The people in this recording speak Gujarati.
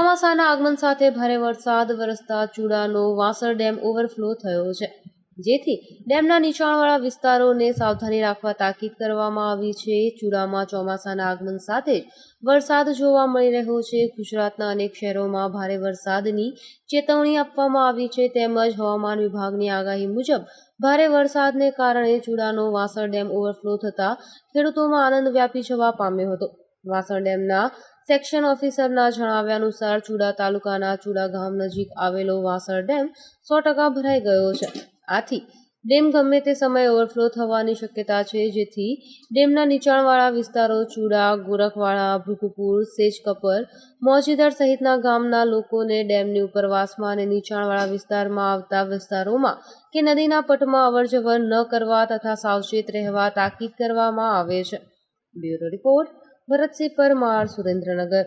ચોમાસાના આગમન સાથે ભારે વરસાદ, વરસતા ચુડાનો વાસર ડેમ ઓવરફ્લો થયો છે. જેથી ડેમના નીચાણવાળા વિસ્તારોને સાવધાની રાખવા તાકીદ કરવામાં આવી છે. ચુડામાં ચોમાસાના આગમન સાથે જ વરસાદ જોવા મળી રહ્યો છે. ગુજરાતના અનેક શહેરોમાં ભારે વરસાદની ચેતવણી આપવામાં આવી છે. તેમજ હવામાન વિભાગની આગાહી મુજબ ભારે વરસાદને કારણે ચુડાનો વાસર ડેમ ઓવરફ્લો થતા ખેડૂતોમાં આનંદ વ્યાપી જવા પામ્યો હતો. વાસણ ડેમના સેક્શન ઓફિસરના જણાવ્યા અનુસાર ચુડા તાલુકાના ચુડા ગામ નજીક આવેલો વાસણ ડેમ સો ટકા ભરાઈ ગયો છે. આથી ડેમ ગમે તે સમયે ઓવરફ્લો થવાની શક્યતા છે, જેથી ડેમના નીચાણવાળા વિસ્તારો ચુડા, ગોરખવાડા ભૂકપુર સેજકપર, મોજીદર સહિતના ગામના લોકોને ડેમની ઉપરવાસમાં અને નીચાણવાળા વિસ્તારમાં આવતા વિસ્તારોમાં કે નદીના પટમાં અવરજવર ન કરવા તથા સાવચેત રહેવા તાકીદ કરવામાં આવે છે. Bureau report Bharatsinh Parmar Surendranagar